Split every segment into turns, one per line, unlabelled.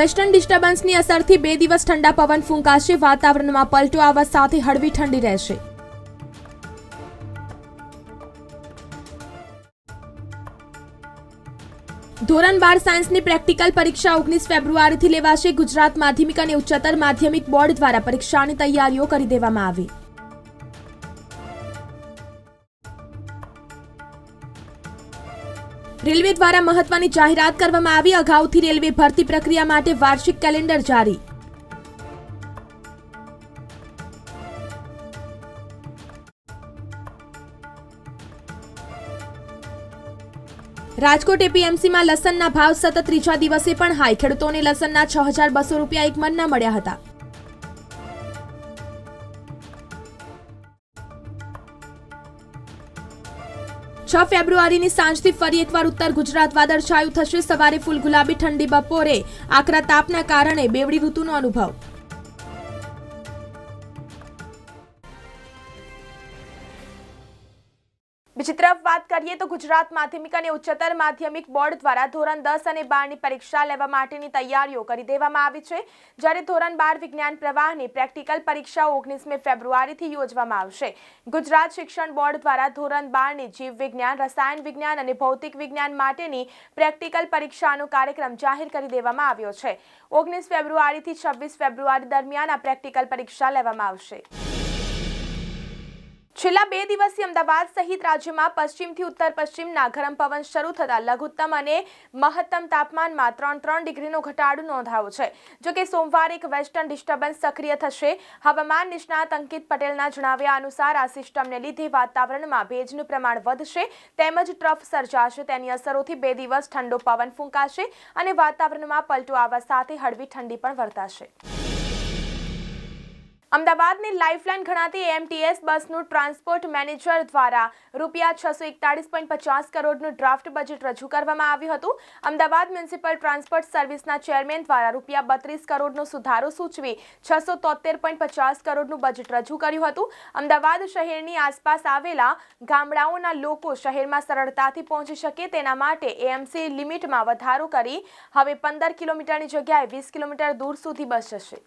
Western ડિસ્ટર્બન્સની અસરથી બે દિવસ ઠંડા પવન ફૂંકાશે, વાતાવરણમાં પલટો આવવા સાથે હળવી ઠંડી રહેશે. ધોરણ બાર સાયન્સની પ્રેક્ટિકલ પરીક્ષા ઓગણીસ ફેબ્રુઆરીથી લેવાશે. ગુજરાત માધ્યમિક અને ઉચ્ચતર માધ્યમિક બોર્ડ દ્વારા પરીક્ષાની તૈયારીઓ કરી દેવામાં આવી. રેલવે દ્વારા મહત્વની જાહેરાત કરવામાં આવી. અગાઉથી રેલવે ભરતી પ્રક્રિયા માટે વાર્ષિક કેલેન્ડર જારી. રાજકોટ એપીએમસીમાં લસણના ભાવ સતત ત્રીજા દિવસે પણ હાઈ. ખેડૂતોને લસણના છ હજાર બસો રૂપિયા એક મનના મળ્યા હતા. છ ફેબ્રુઆરીની સાંજથી ફરી એકવાર ઉત્તર ગુજરાત વાદળછાયું થશે સવારે ફૂલ ગુલાબી ઠંડી બપોરે આકરા તાપના કારણે બેવડી ઋતુનો અનુભવ. બીજી તરફ વાત કરીએ તો ગુજરાત માધ્યમિક અને ઉચ્ચતર માધ્યમિક બોર્ડ દ્વારા ધોરણ દસ અને બારની પરીક્ષા લેવા માટેની તૈયારીઓ કરી દેવામાં આવી છે, જ્યારે ધોરણ બાર વિજ્ઞાન પ્રવાહની પ્રેક્ટિકલ પરીક્ષા ઓગણીસમી ફેબ્રુઆરીથી યોજવામાં આવશે. ગુજરાત શિક્ષણ બોર્ડ દ્વારા ધોરણ બારની જીવ વિજ્ઞાન, રસાયણ વિજ્ઞાન અને ભૌતિક વિજ્ઞાન માટેની પ્રેક્ટિકલ પરીક્ષાનો કાર્યક્રમ જાહેર કરી દેવામાં આવ્યો છે. ઓગણીસ ફેબ્રુઆરીથી છવ્વીસ ફેબ્રુઆરી દરમિયાન આ પ્રેક્ટિકલ પરીક્ષા લેવામાં આવશે. છેલ્લા બે દિવસથી અમદાવાદ સહિત રાજ્યમાં પશ્ચિમથી ઉત્તર પશ્ચિમના ગરમ પવન શરૂ થતાં લઘુત્તમ અને મહત્તમ તાપમાનમાં ત્રણ ત્રણ ડિગ્રીનો ઘટાડો નોંધાયો છે. જો કે સોમવારે એક વેસ્ટર્ન ડિસ્ટર્બન્સ સક્રિય થશે. હવામાન નિષ્ણાત અંકિત પટેલના જણાવ્યા અનુસાર આ સિસ્ટમને લીધે વાતાવરણમાં ભેજનું પ્રમાણ વધશે, તેમજ ટ્રફ સર્જાશે, તેની અસરોથી બે દિવસ ઠંડો પવન ફૂંકાશે અને વાતાવરણમાં પલટો આવવા સાથે હળવી ઠંડી પણ વર્તાશે. અમદાવાદની લાઇફલાઇન ગણાતી એમટીએસ બસનું ટ્રાન્સપોર્ટ મેનેજર દ્વારા રૂપિયા છસો એકતાળીસ પોઈન્ટ પચાસ કરોડનું ડ્રાફ્ટ બજેટ રજૂ કરવામાં આવ્યું હતું. અમદાવાદ મ્યુનિસિપલ ટ્રાન્સપોર્ટ સર્વિસના ચેરમેન દ્વારા રૂપિયા બત્રીસ કરોડનો સુધારો સૂચવી છસો તોતેર પોઈન્ટ પચાસ કરોડનું બજેટ રજૂ કર્યું હતું. અમદાવાદ શહેરની આસપાસ આવેલા ગામડાઓના લોકો શહેરમાં સરળતાથી પહોંચી શકે તેના માટે એએમસી લિમિટમાં વધારો કરી હવે પંદર કિલોમીટરની જગ્યાએ વીસ કિલોમીટર દૂર સુધી બસ જશે.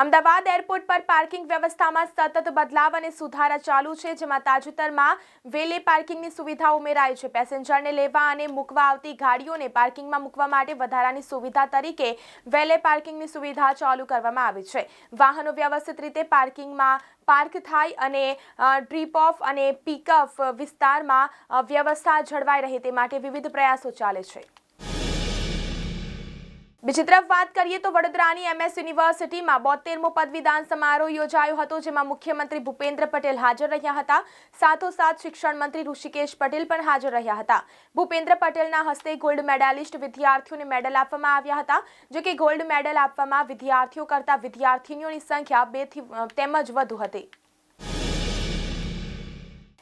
અમદાવાદ એરપોર્ટ પર પાર્કિંગ વ્યવસ્થામાં સતત બદલાવ અને સુધારા ચાલુ છે, જેમાં તાજેતરમાં વેલે પાર્કિંગની સુવિધા ઉમેરાઈ છે. પેસેન્જરને લેવા અને મૂકવા આવતી ગાડીઓને પાર્કિંગમાં મૂકવા માટે વધારાની સુવિધા તરીકે વેલે પાર્કિંગની સુવિધા ચાલુ કરવામાં આવી છે. વાહનો વ્યવસ્થિત રીતે પાર્કિંગમાં પાર્ક થાય અને ડ્રીપ ઓફ અને પિકઅપ વિસ્તારમાં વ્યવસ્થા જળવાઈ રહે તે માટે વિવિધ પ્રયાસો ચાલે છે. બીજી તરફ વાત કરીએ તો વડોદરાની એમએસ યુનિવર્સિટીમાં બોતેરમો પદવીદાન સમારોહ યોજાયો હતો, જેમાં મુખ્યમંત્રી ભૂપેન્દ્ર પટેલ હાજર રહ્યા હતા. સાથોસાથ શિક્ષણ મંત્રી ઋષિકેશ પટેલ પણ હાજર રહ્યા હતા. ભૂપેન્દ્ર પટેલના હસ્તે ગોલ્ડ મેડાલિસ્ટ વિદ્યાર્થીઓને મેડલ આપવામાં આવ્યા હતા. જો કે ગોલ્ડ મેડલ આપવામાં વિદ્યાર્થીઓ કરતાં વિદ્યાર્થીનીઓની સંખ્યા બેથી તેમજ વધુ હતી.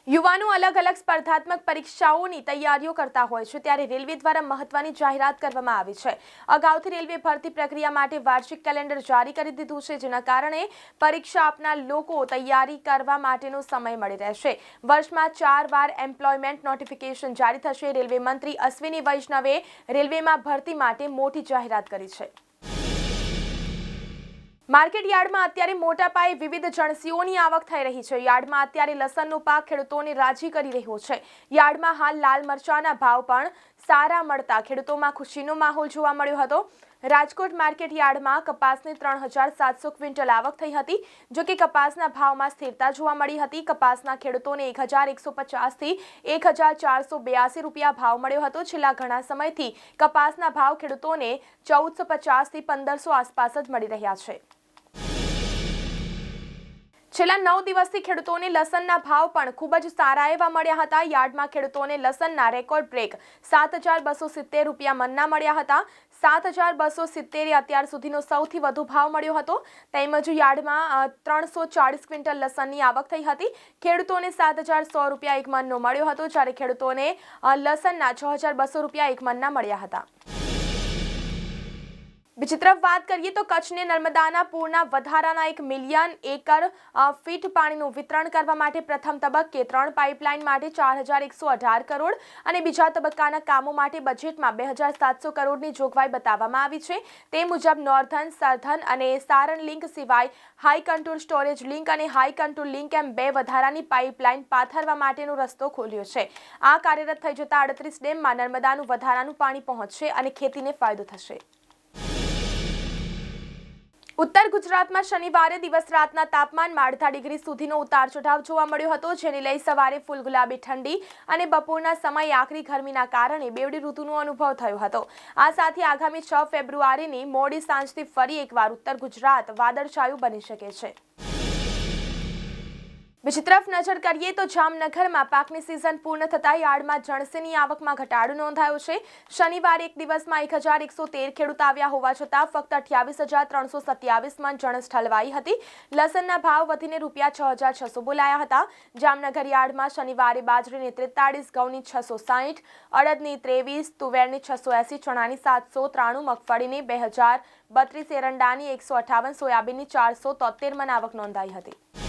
યુવાનો અલગ અલગ સ્પર્ધાત્મક પરીક્ષાઓની તૈયારીઓ કરતા હોય છે, ત્યારે રેલવે દ્વારા મહત્વની જાહેરાત કરવામાં આવી છે. અગાઉથી રેલવે ભરતી પ્રક્રિયા માટે વાર્ષિક કેલેન્ડર જારી કરી દીધું છે, જેના કારણે પરીક્ષા આપનાર લોકો તૈયારી કરવા માટેનો સમય મળી રહેશે. વર્ષમાં ચાર વાર એમ્પ્લોયમેન્ટ નોટિફિકેશન જારી થશે. રેલવે મંત્રી અશ્વિની વૈષ્ણવે રેલવેમાં ભરતી માટે મોટી જાહેરાત કરી છે. માર્કેટ યાર્ડમાં અત્યારે મોટા પાયે વિવિધ જણસીઓની આવક થઈ રહી છે. યાર્ડમાં અત્યારે લસણનો પાક ખેડૂતોને રાજી કરી રહ્યો છે. યાર્ડમાં હાલ લાલ મરચાના ભાવ પણ સારા મળતા ખેડૂતોમાં ખુશીનો માહોલ જોવા મળ્યો હતો. રાજકોટ માર્કેટ યાર્ડમાં કપાસની ત્રણ હજાર સાતસો ક્વિન્ટલ આવક થઈ હતી, જો કે કપાસના ભાવમાં સ્થિરતા જોવા મળી હતી. કપાસના ખેડૂતોને એક હજાર એકસો પચાસથી એક હજાર ચારસો બ્યાસી રૂપિયા ભાવ મળ્યો હતો. છેલ્લા ઘણા સમયથી કપાસના ભાવ ખેડૂતોને ચૌદસો પચાસથી પંદરસો આસપાસ જ મળી રહ્યા છે. છેલ્લા નવ દિવસથી ખેડૂતોને લસણના ભાવ પણ ખૂબ જ સારા એવા મળ્યા હતા. યાર્ડમાં ખેડૂતોને લસણના રેકોર્ડ બ્રેક સાત હજાર બસો સિત્તેર રૂપિયા મનના મળ્યા હતા. સાત હજાર બસો સિત્તેરે અત્યાર સુધીનો સૌથી વધુ ભાવ મળ્યો હતો. તેમજ યાર્ડમાં ત્રણસો ચાળીસ ક્વિન્ટલ લસણની આવક થઈ હતી. ખેડૂતોને સાત હજાર સો રૂપિયા એક મનનો મળ્યો હતો, જ્યારે ખેડૂતોને લસણના છ હજાર બસો રૂપિયા એક મનના મળ્યા હતા. બીજી તરફ વાત કરીએ તો કચ્છને નર્મદાના પૂરના વધારાના એક મિલિયન એકર ફીટ પાણીનું વિતરણ કરવા માટે પ્રથમ તબક્કે ત્રણ પાઇપલાઇન માટે ચાર હજાર એકસો અઢાર કરોડ અને બીજા તબક્કાના કામો માટે બજેટમાં બે હજાર સાતસો કરોડની જોગવાઈ બતાવવામાં આવી છે. તે મુજબ નોર્ધન સર્ધન અને સારણ લિંક સિવાય હાઈ કંટ્રોલ સ્ટોરેજ લિંક અને હાઈ કંટ્રોલ લિંક એમ બે વધારાની પાઇપલાઇન પાથરવા માટેનો રસ્તો ખોલ્યો છે. આ કાર્યરત થઈ જતા અડત્રીસ ડેમમાં નર્મદાનું વધારાનું પાણી પહોંચશે અને ખેતીને ફાયદો થશે. ઉત્તર ગુજરાતમાં શનિવારે દિવસ રાતના તાપમાનમાં અડધા ડિગ્રી સુધીનો ઉતાર ચઢાવ જોવા મળ્યો હતો, જેને લઈ સવારે ફૂલ ગુલાબી ઠંડી અને બપોરના સમયે આકરી ગરમીના કારણે બેવડી ઋતુનો અનુભવ થયો હતો. આ સાથે આગામી છ ફેબ્રુઆરીની મોડી સાંજથી ફરી એકવાર ઉત્તર ગુજરાત વાદળછાયું બની શકે છે. બીજી તરફ નજર કરીએ તો જામનગરમાં પાકની સિઝન પૂર્ણ થતાં યાર્ડમાં જણસીની આવકમાં ઘટાડો નોંધાયો છે. શનિવારે એક દિવસમાં એક હજાર એકસો તેર ખેડૂત આવ્યા હોવા છતાં ફક્ત અઠ્યાવીસ હજાર ત્રણસો સત્યાવીસ મણ જણસ ઠલવાઈ હતી. લસણના ભાવ વધીને રૂપિયા છ હજાર છસો બોલાયા હતા. જામનગર યાર્ડમાં શનિવારે બાજરીની ત્રેતાળીસ, ઘઉંની છસો સાહીઠ, અડદની ત્રેવીસ, તુવેરની છસો એંસી, ચણાની સાતસો ત્રાણું, મગફળીની બે હજાર બત્રીસ, એરંડાની એકસો અઠાવન, સોયાબીનની ચારસો તોતેર આવક નોંધાઈ હતી.